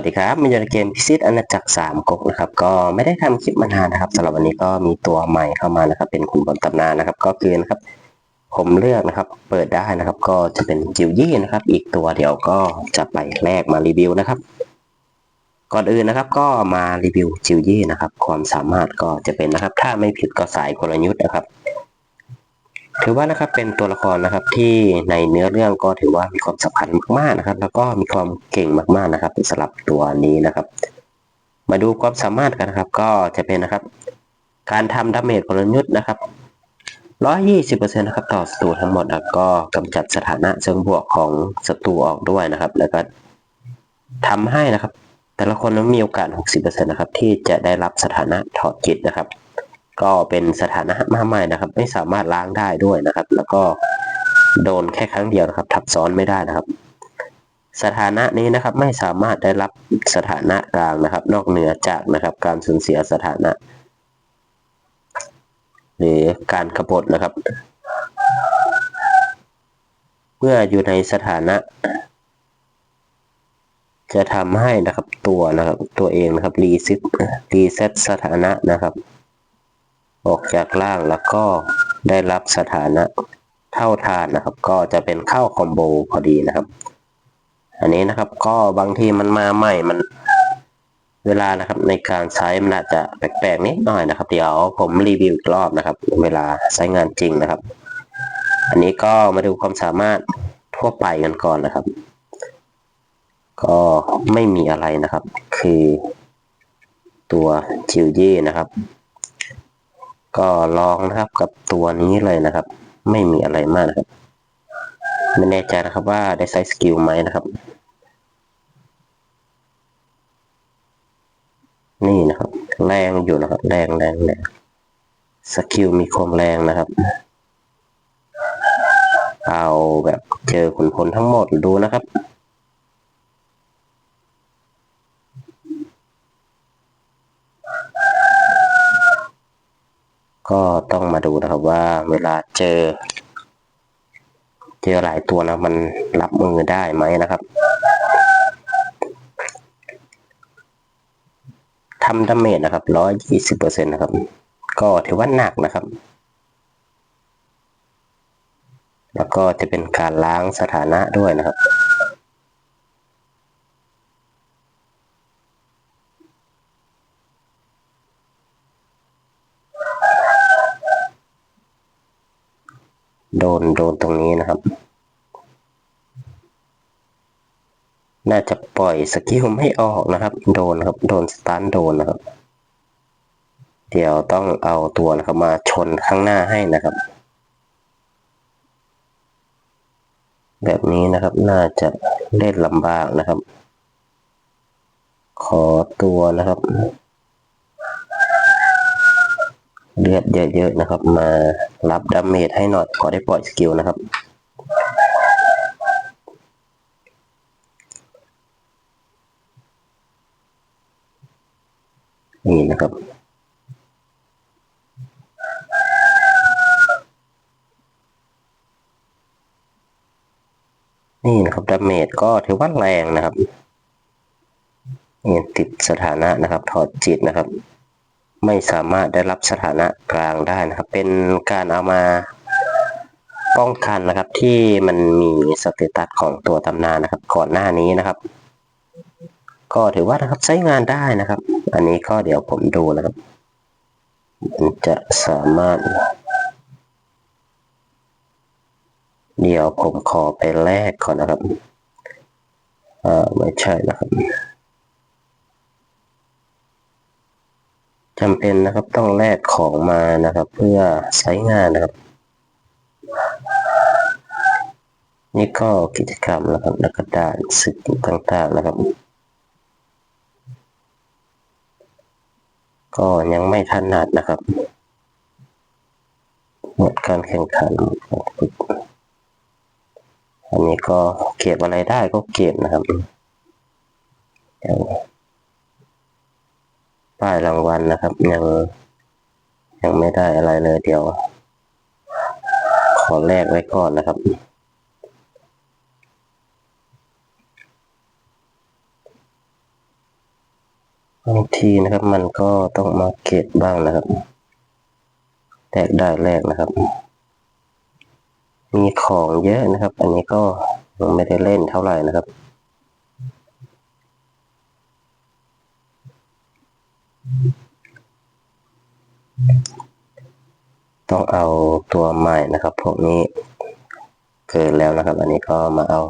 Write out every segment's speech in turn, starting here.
วัสดีครับมาอยู่ในเกมพิซิตอาณาจักรสามก๊กนะครับ ก็ไม่ได้ทำคลิปมานานนะครับสำหรับวันนี้ก็มีตัวใหม่เข้ามานะครับ เป็นคุณบนตำนานนะครับ ก็คือนะครับ ผมเลือกนะครับ เปิดได้นะครับ ก็จะเป็นจิวยี่นะครับ อีกตัวเดี๋ยวก็จะไปแลกมารีวิวนะครับ ก่อนอื่นนะครับ ก็มารีวิวจิวยี่นะครับ ความสามารถก็จะเป็นนะครับ ถ้าไม่ผิดก็สายกลยุทธ์นะครับ ถือว่านะครับเป็นตัวละครนะครับที่ในเนื้อเรื่องก็ถือว่ามีความสำคัญมากๆนะครับ แล้วก็มีความเก่งมากๆนะครับสำหรับตัวนี้นะครับ มาดูความสามารถกันนะครับ ก็จะเป็นนะครับ การทำดาเมจกลยุทธ์นะครับ120%นะครับต่อศัตรูทั้งหมดแล้วก็กำจัดสถานะเชิงบวกของศัตรูออกด้วยนะครับ แล้วก็ทำให้นะครับ แต่ละคนนั้นมีโอกาส 60%นะครับที่จะได้รับสถานะถอดจิตนะครับ ก็เป็นสถานะมาใหม่นะครับ ไม่สามารถล้างได้ด้วยนะครับ แล้วก็โดนแค่ครั้งเดียวนะครับ ทับซ้อนไม่ได้นะครับ สถานะนี้นะครับไม่สามารถได้รับสถานะกลางนะครับ นอกเหนือจากนะครับ การสูญเสียสถานะ หรือการกบฏนะครับ เมื่ออยู่ในสถานะ จะทำให้นะครับตัวนะครับ ตัวเองนะครับรีซิตรีเซ็ตสถานะนะครับ ออกจากล่างแล้วก็ได้รับสถานะเท่าทานนะครับ ก็จะเป็นเข้าคอมโบพอดีนะครับ อันนี้นะครับก็บางทีมันมาใหม่มันเวลานะครับในการใช้มันอาจจะแปลกๆนิดหน่อยนะครับ เดี๋ยวผมรีวิวอีกรอบนะครับ เวลาใช้งานจริงนะครับ อันนี้ก็มาดูความสามารถทั่วไปกันก่อนนะครับ ก็ไม่มีอะไรนะครับ คือตัวจิวเย่นะครับ ก็ลองนะครับกับตัวนี้เลยนะครับ ไม่มีอะไรมากนะครับ ไม่แน่ใจนะครับว่าได้ใช้สกิลไหมนะครับ นี่นะครับ แรงอยู่นะครับ แรงแรงแรงสกิลมีความแรงนะครับ เอาแบบเจอขุนพลทั้งหมดดูนะครับ ก็ต้องมาดูนะครับว่าเวลาเจอ เจอหลายตัวนะมันรับมือได้ไหมนะครับทำดาเมจนะครับร้อยยี่สิบเปอร์เซ็นต์นะครับ ก็ถือว่าหนักนะครับ แล้วก็จะเป็นการล้างสถานะด้วยนะครับ โดนโดนตรงนี้นะครับ น่าจะปล่อยสกิลไม่ออกนะครับ โดนครับ โดนสตันโดนนะครับ เดี๋ยวต้องเอาตัวนะครับมาชนข้างหน้าให้นะครับ แบบนี้นะครับน่าจะเล่นลำบากนะครับ ขอตัวนะครับ เลือดเยอะๆนะครับ มารับดาเมจให้หน่อยขอได้ปล่อยสกิลนะครับนี่นะครับนี่นะครับดาเมจก็ถือว่าแรงนะครับนี่ติดสถานะนะครับ ถอดจิตนะครับ ไม่สามารถได้รับสถานะกลางได้นะครับ เป็นการเอามาป้องกันนะครับที่มันมีสเตตัสของตัวตำนานนะครับ ก่อนหน้านี้นะครับ ก็ถือว่านะครับใช้งานได้นะครับ อันนี้ก็เดี๋ยวผมดูนะครับมันจะสามารถ เดี๋ยวผมขอไปแลกก่อนนะครับอ่าไม่ใช่นะครับ จำเป็นนะครับต้องแลกของมานะครับ เพื่อใช้งานนะครับ นี่ก็กิจกรรมนะครับแล้วก็ด่านศึกต่างๆนะครับ ก็ยังไม่ถนัดนะครับหมดการแข่งขันอันนี้ก็เก็บอะไรได้ก็เก็บนะครับป้าย รางวัลนะครับ ยังยังไม่ได้อะไรเลย เดี๋ยว ขอแลกไว้ก่อนนะครับบางทีนะครับ มันก็ต้องมาเก็บบ้างนะครับแตกได้แรกนะครับ มีของเยอะนะครับ อันนี้ก็ยังไม่ได้เล่นเท่าไหร่นะครับ ต้องเอาตัวใหม่นะครับ พวกนี้เกิดแล้วนะครับ อันนี้ก็มาเอา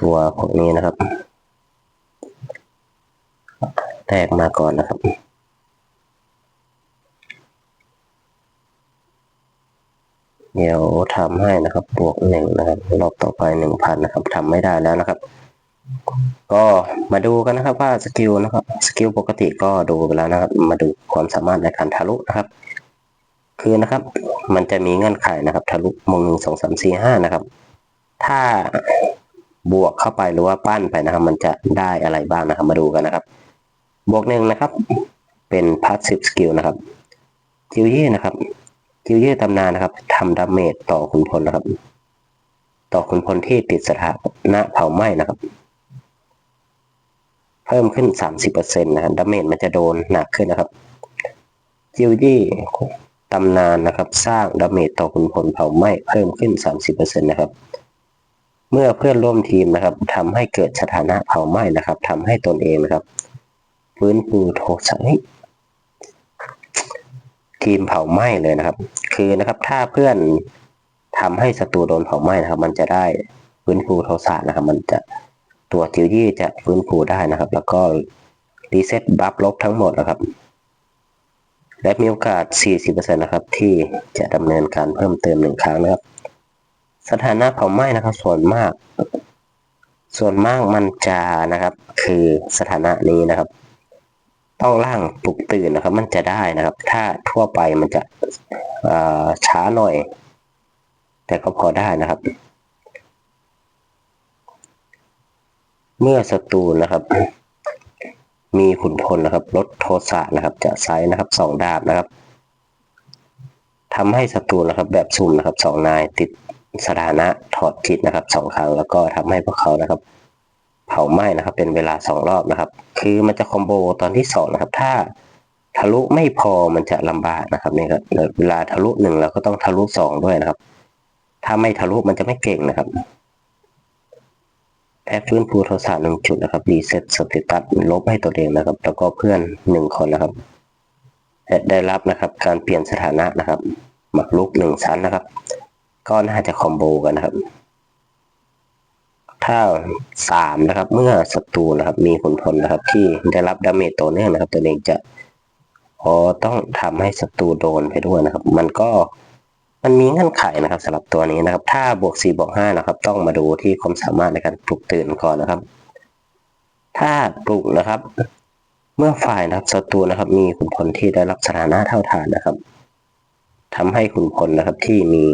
ตัวพวกนี้นะครับแตกมาก่อนนะครับเดี๋ยวทำให้นะครับ บวกหนึ่งนะครับ รอบต่อไปหนึ่งพันนะครับทำไม่ได้แล้วนะครับ ก็มาดูกันนะครับว่าสกิลนะครับสกิลปกติก็ดูไปแล้วนะครับ มาดูความสามารถในการทะลุนะครับ คือนะครับ มันจะมีเงื่อนไขนะครับ ทะลุมงหนึ่งสองสามสี่ห้านะครับ ถ้าบวกเข้าไปหรือว่าปั้นไปนะครับ มันจะได้อะไรบ้างนะครับ มาดูกันนะครับ บวกหนึ่งนะครับ เป็นพาสซีฟสกิลนะครับจิวยี่นะครับจิวยี่ตำนานนะครับทำดาเมจต่อขุนพลนะครับ ต่อขุนพลที่ติดสถานะเผาไหม้นะครับ พิ่มขึ้น 30%นะครับดาเมจมันจะโดนหนักขึ้นนะครับจิวยี่ตำนานนะครับ สร้างดาเมจต่อขุนพลเผาไหม้เพิ่มขึ้น 30%นะครับ เมื่อเพื่อนร่วมทีมนะครับทำให้เกิดสถานะเผาไหม้นะครับทำให้ตนเองนะครับฟื้นฟูโทสะเฮ้ยทีมเผาไหม้เลยนะครับ คือนะครับถ้าเพื่อนทำให้ศัตรูโดนเผาไหม้นะครับ มันจะได้ฟื้นฟูโทสะนะครับ มันจะ ตัวจิวยี่จะฟื้นฟูได้นะครับ แล้วก็รีเซ็ตบัฟลบทั้งหมดนะครับ และมีโอกาส 40%นะครับที่จะดำเนินการเพิ่มเติมหนึ่งครั้งนะครับ สถานะเผาไหม้นะครับ ส่วนมาก ส่วนมากมันจะนะครับ คือสถานะนี้นะครับ ต้องร่างปลุกตื่นนะครับ มันจะได้นะครับ ถ้าทั่วไปมันจะช้าหน่อย แต่ก็พอได้นะครับ เมื่อศัตรูนะครับ มีขุนพลนะครับลดโทสะนะครับ จะไซส์นะครับสองดาบนะครับทำให้ศัตรูนะครับ แบบซุ่มนะครับสองนายติดสถานะถอดจิตนะครับสองครั้งแล้วก็ทำให้พวกเขานะครับ เผาไหม้นะครับ เป็นเวลาสองรอบนะครับ คือมันจะคอมโบตอนที่สองนะครับ ถ้าทะลุไม่พอมันจะลำบากนะครับเนี่ครับเวลาทะลุหนึ่งเราก็ต้องทะลุสองด้วยนะครับ ถ้าไม่ทะลุมันจะไม่เก่งนะครับ แอปฟื้นฟูโทรศัพท์หนึ่งจุดนะครับรีเซ็ตสเตตัสลบให้ตัวเองนะครับ แล้วก็เพื่อนหนึ่งคนนะครับและได้รับนะครับ การเปลี่ยนสถานะนะครับหมักลุกหนึ่งชั้นนะครับ ก็น่าจะคอมโบกันนะครับ ถ้าสามนะครับ เมื่อศัตรูนะครับ มีผลผลนะครับ ที่ได้รับดาเมจตัวเนื่องนะครับ ตัวเองจะพอต้องทำให้ศัตรูโดนไปด้วยนะครับ มันก็ มันมีเงื่อนไขนะครับสำหรับตัวนี้นะครับ ถ้าบวก4บวก5นะครับ ต้องมาดูที่ความสามารถในการปลุกตื่นก่อนนะครับ ถ้าปลุกนะครับ เมื่อฝ่ายนะครับศัตรูนะครับ มีขุนพลที่ได้รับสถานะเท่าทานนะครับทำให้ขุนพลนะครับที่มี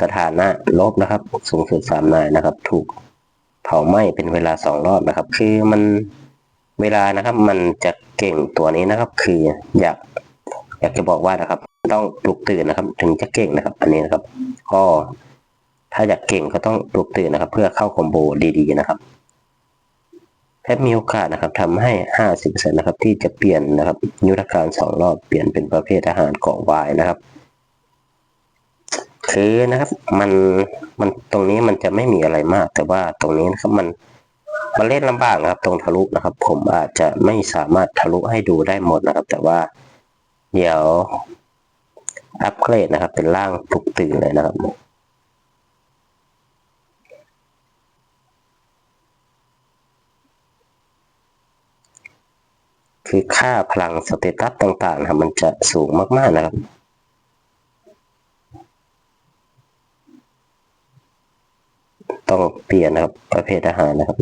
สถานะลบนะครับ สูงสุดสามนายนะครับ ถูกเผาไหม้เป็นเวลาสองรอบนะครับ คือมันเวลานะครับ มันจะเก่งตัวนี้นะครับ คืออยากอยากจะบอกว่านะครับ ต้องปลุกตื่นนะครับ ถึงจะเก่งนะครับ อันนี้นะครับ ก็ถ้าอยากเก่งก็ต้องปลุกตื่นนะครับ เพื่อเข้าคอมโบดีๆนะครับแพทมีโอกาสนะครับทำให้ห้าสิบเปอร์เซ็นนะครับ ที่จะเปลี่ยนนะครับ ยุทธการสองรอบเปลี่ยนเป็นประเภทอาหารเกาะวายนะครับ คือนะครับ มันมันตรงนี้มันจะไม่มีอะไรมาก แต่ว่าตรงนี้นะครับมันมันเล่นลำบากนะครับ ตรงทะลุนะครับ ผมอาจจะไม่สามารถทะลุให้ดูได้หมดนะครับ แต่ว่าเดี๋ยว อัปเกรดนะครับ เป็นร่างปลุกตื่นเลยนะครับคือค่าพลังสเตตัสต่างๆนะครับมันจะสูงมาก ๆ นะครับ ต้องเปลี่ยนนะครับ ประเภทอาหารนะครับ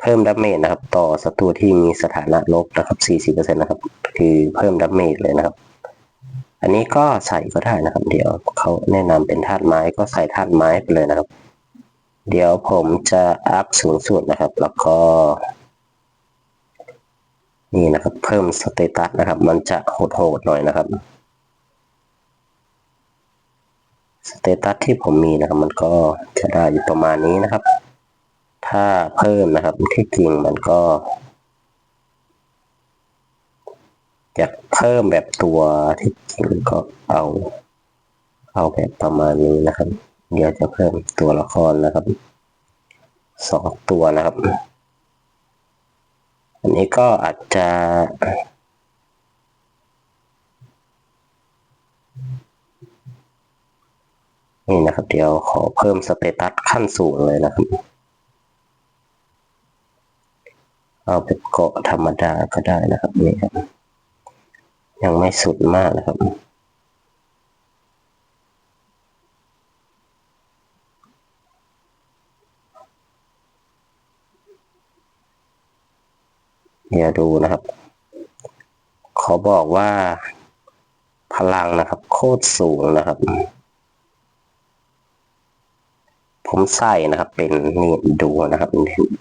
เพิ่มดาเมจนะครับ ต่อศัตรูที่มีสถานะลบนะครับ 40%นะครับ คือเพิ่มดาเมจเลยนะครับ อันนี้ก็ใส่ก็ได้นะครับ เดี๋ยวเขาแนะนำเป็นธาตุไม้ก็ใส่ธาตุไม้ไปเลยนะครับ เดี๋ยวผมจะอัพสูงสุดนะครับ แล้วก็ นี่นะครับ เพิ่มสเตตัสนะครับ มันจะโหดๆหน่อยนะครับสเตตัสที่ผมมีนะครับ มันก็จะได้อยู่ประมาณนี้นะครับ ถ้าเพิ่มนะครับที่จริงมันก็ จะเพิ่มแบบตัวที่จริงก็เอา เอาแบบประมาณนี้นะครับ เดี๋ยวจะเพิ่มตัวละครนะครับสองตัวนะครับ อันนี้ก็อาจจะนี่นะครับ เดี๋ยวขอเพิ่มสเตตัสขั้นสูงเลยนะครับ เอาเป็นเกาะธรรมดาก็ได้นะครับนี่ครับ ยังไม่สุดมากนะครับเดี๋ยวดูนะครับ ขอบอกว่าพลังนะครับ โคตรสูงนะครับ ผมใส่นะครับเป็นนี่ดูนะครับ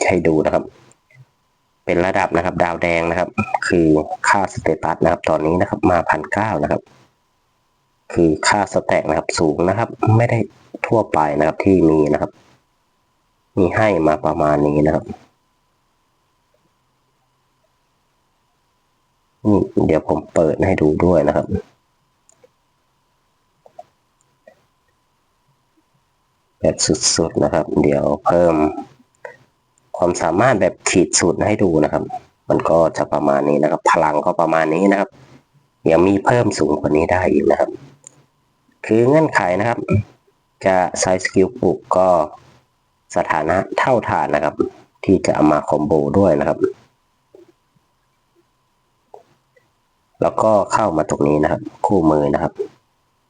ให้ดูนะครับ เป็นระดับนะครับ ดาวแดงนะครับ คือค่าสเตตัสนะครับ ตอนนี้นะครับ มาพันเก้านะครับ คือค่าสแต็กนะครับ สูงนะครับ ไม่ได้ทั่วไปนะครับที่มีนะครับ มีให้มาประมาณนี้นะครับนี่เดี๋ยวผมเปิดให้ดูด้วยนะครับ แบบสุดๆนะครับ เดี๋ยวเพิ่ม ความสามารถแบบขีดสุดให้ดูนะครับ มันก็จะประมาณนี้นะครับ พลังก็ประมาณนี้นะครับยังมีเพิ่มสูงกว่านี้ได้อีกนะครับ คือเงื่อนไขนะครับ จะใช้สกิลปลุกก็สถานะเท่าฐานนะครับ ที่จะเอามาคอมโบด้วยนะครับ แล้วก็เข้ามาตรงนี้นะครับ คู่มือนะครับ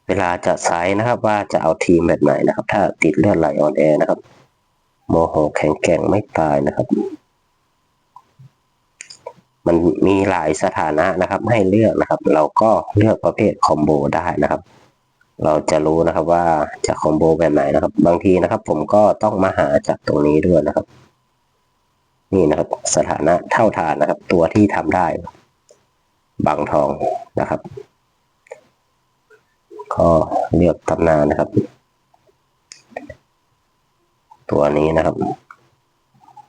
เวลาจะไซส์นะครับว่าจะเอาทีมแบบไหนนะครับ ถ้าติดเลือดไหลออนแอร์นะครับ โมโหแข็งแกร่งไม่ตายนะครับ มันมีหลายสถานะนะครับ ให้เลือกนะครับ เราก็เลือกประเภทคอมโบได้นะครับ เราจะรู้นะครับว่าจะคอมโบแบบไหนนะครับ บางทีนะครับ ผมก็ต้องมาหาจากตรงนี้ด้วยนะครับ นี่นะครับ สถานะเท่าทานนะครับ ตัวที่ทำได้บางทองนะครับ ก็เลือกตำนานนะครับ ตัวนี้นะครับ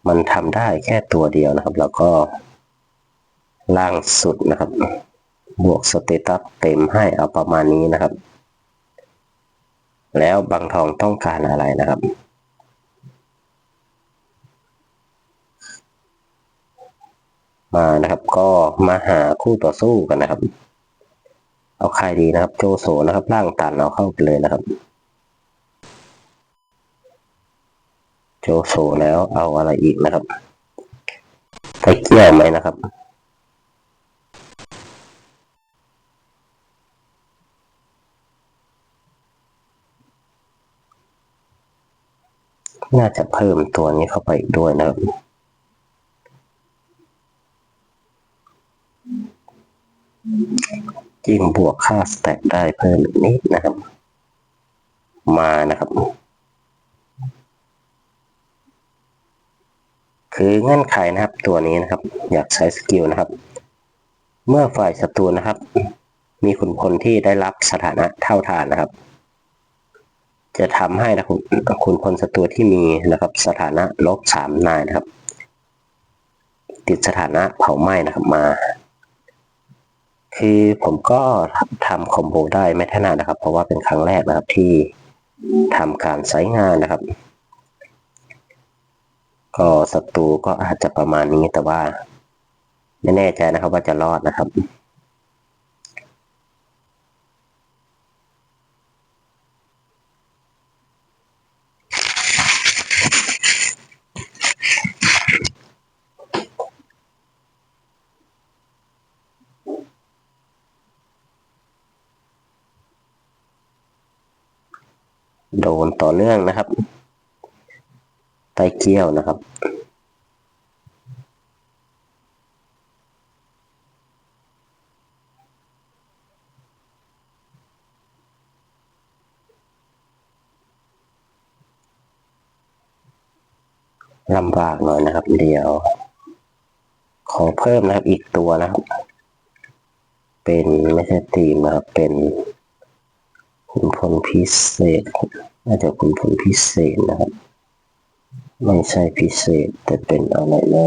มันทำได้แค่ตัวเดียวนะครับ แล้วก็ล่างสุดนะครับ บวกสเตตัสเต็มให้เอาประมาณนี้นะครับ แล้วบางทองต้องการอะไรนะครับมานะครับก็มาหาคู่ต่อสู้กันนะครับ เอาใครดีนะครับ โจโซนะครับล่างตันเอาเข้าไปเลยนะครับ โจโซแล้วเอาอะไรอีกนะครับไปเกี่ยวไหมนะครับ น่าจะเพิ่มตัวนี้เข้าไปอีกด้วยนะครับยิ่งบวกค่าสแต็กได้เพิ่มนิดนะครับ มานะครับ คือเงื่อนไขนะครับตัวนี้นะครับ อยากใช้สกิลนะครับ เมื่อฝ่ายศัตรูนะครับ มีขุนพลที่ได้รับสถานะเท่าทานนะครับ จะทำให้นะคุณคุณพลศัตรูที่มีนะครับ สถานะลบสามนายนะครับ ติดสถานะเผาไหม้นะครับมา คือผมก็ทำคอมโบได้ไม่ถนัดนะครับ เพราะว่าเป็นครั้งแรกนะครับที่ทำการใช้งานนะครับ ก็ศัตรูก็อาจจะประมาณนี้แต่ว่า ไม่แน่ใจนะครับว่าจะรอดนะครับโดนต่อเนื่องนะครับ ไตเกี้ยวนะครับ ลำบากหน่อยนะครับ เดียว ขอเพิ่มนะครับอีกตัวนะครับ เป็นไม่ใช่ทีมนะครับ เป็นขุนพลพิเศษน่าจะขุนพลพิเศษนะครับ ไม่ใช่พิเศษแต่เป็นอะไรนะ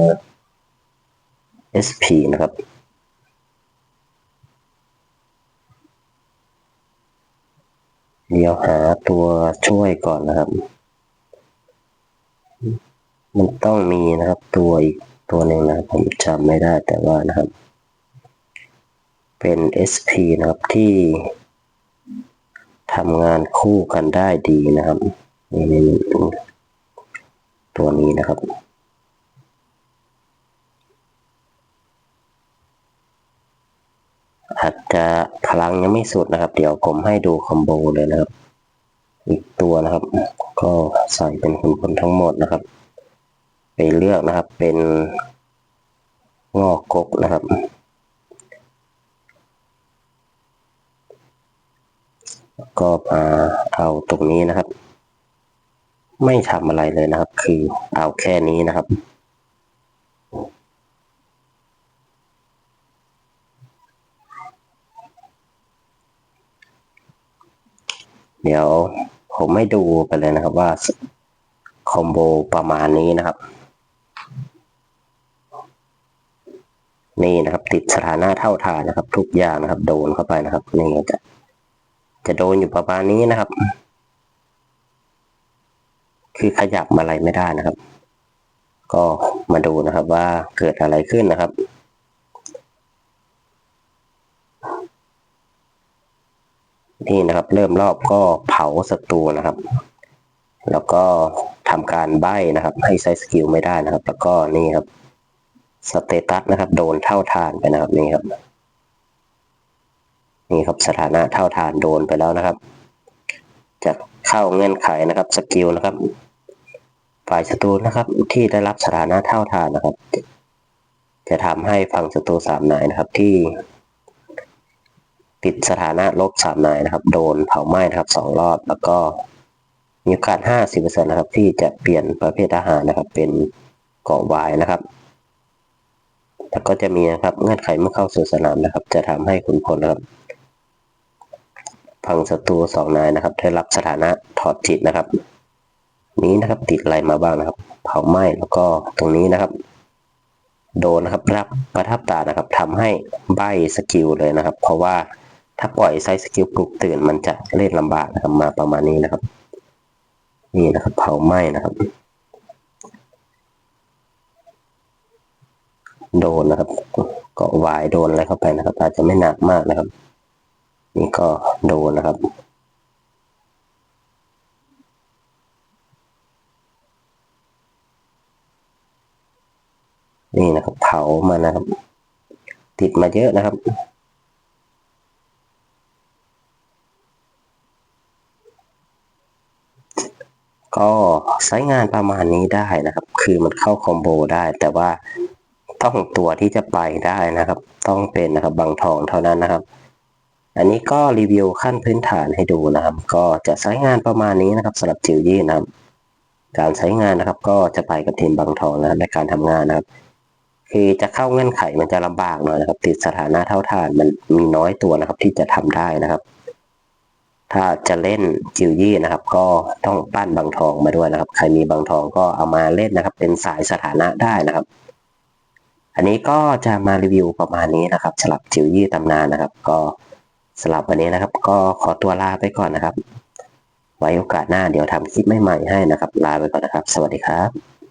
SP นะครับ เดี๋ยวหาตัวช่วยก่อนนะครับ มันต้องมีนะครับตัวอีกตัวหนึ่งนะผมจำไม่ได้แต่ว่านะครับ เป็น SP นะครับที่ทำงานคู่กันได้ดีนะครับนี่นี่นี่ ตัวนี้นะครับ อาจจะพลังยังไม่สุดนะครับ เดี๋ยวผมให้ดูคอมโบเลยนะครับ อีกตัวนะครับ ก็ใส่เป็นคุณพลทั้งหมดนะครับ ไปเลือกนะครับเป็นงอกกกนะครับก็มาเอาตรงนี้นะครับ ไม่ทำอะไรเลยนะครับ คือเอาแค่นี้นะครับ เดี๋ยวผมไม่ดูไปเลยนะครับว่าคอมโบประมาณนี้นะครับ นี่นะครับ ติดสถานะเท่าทานนะครับ ทุกอย่างนะครับ โดนเข้าไปนะครับนี่จะจะโดนอยู่ประมาณนี้นะครับ คือขยับอะไรไม่ได้นะครับ ก็มาดูนะครับว่าเกิดอะไรขึ้นนะครับนี่นะครับ เริ่มรอบก็เผาศัตรูนะครับ แล้วก็ทำการใบ้นะครับ ให้ใช้สกิลไม่ได้นะครับ แล้วก็นี่ครับสเตตัสนะครับ โดนเท่าทานไปนะครับนี่ครับ นี่ครับสถานะเท่าทานโดนไปแล้วนะครับ จะเข้าเงื่อนไขนะครับสกิลนะครับ ฝ่ายศัตรูนะครับ ที่ได้รับสถานะเท่าทานนะครับ จะทำให้ฝั่งศัตรูสามนายนะครับที่ ติดสถานะลบสามนายนะครับ โดนเผาไหม้นะครับสองรอบแล้วก็มีโอกาสห้าสิบเปอร์เซ็นต์นะครับ ที่จะเปลี่ยนประเภทอาหารนะครับ เป็นเกาะวายนะครับแล้วก็จะมีนะครับเงื่อนไขเมื่อเข้าสู่สนามนะครับ จะทำให้ขุนพลนะครับพังศัตรูสองนายนะครับ ได้รับสถานะถอดจิตนะครับ นี้นะครับ ติดอะไรมาบ้างนะครับ เผาไหม้แล้วก็ตรงนี้นะครับ โดนนะครับรับประทับตานะครับทำให้ใบสกิลเลยนะครับ เพราะว่าถ้าปล่อยไซสกิลปลุกตื่นมันจะเล่นลำบากนะครับมาประมาณนี้นะครับ นี่นะครับ เผาไหม้นะครับ โดนนะครับเกาะวายโดนอะไรเข้าไปนะครับ อาจจะไม่หนักมากนะครับ นี่ก็โดนนะครับ นี่นะครับ เผา มานะครับ ติดมาเยอะนะครับ ก็ใช้งานประมาณนี้ได้นะครับ คือมันเข้าคอมโบได้ แต่ว่าต้องตัวที่จะไปได้นะครับ ต้องเป็นนะครับบางทองเท่านั้นนะครับ อันนี้ก็รีวิวขั้นพื้นฐานให้ดูนะครับ ก็จะใช้งานประมาณนี้นะครับสำหรับจิวยี่นะครับการใช้งานนะครับก็จะไปกับทีมบางทองนะในการทำงานนะครับ คือจะเข้าเงื่อนไขมันจะลำบากหน่อยนะครับ ติดสถานะเท่าทานมันมีน้อยตัวนะครับ ที่จะทำได้นะครับ ถ้าจะเล่นจิวยี่นะครับ ก็ต้องปั้นบางทองมาด้วยนะครับ ใครมีบางทองก็เอามาเล่นนะครับ เป็นสายสถานะได้นะครับ อันนี้ก็จะมารีวิวประมาณนี้นะครับสำหรับจิวยี่ตำนานนะครับ ก็สำหรับวันนี้นะครับ ก็ขอตัวลาไปก่อนนะครับ ไว้โอกาสหน้าเดี๋ยวทำคลิปใหม่ๆให้นะครับ ลาไปก่อนนะครับ สวัสดีครับ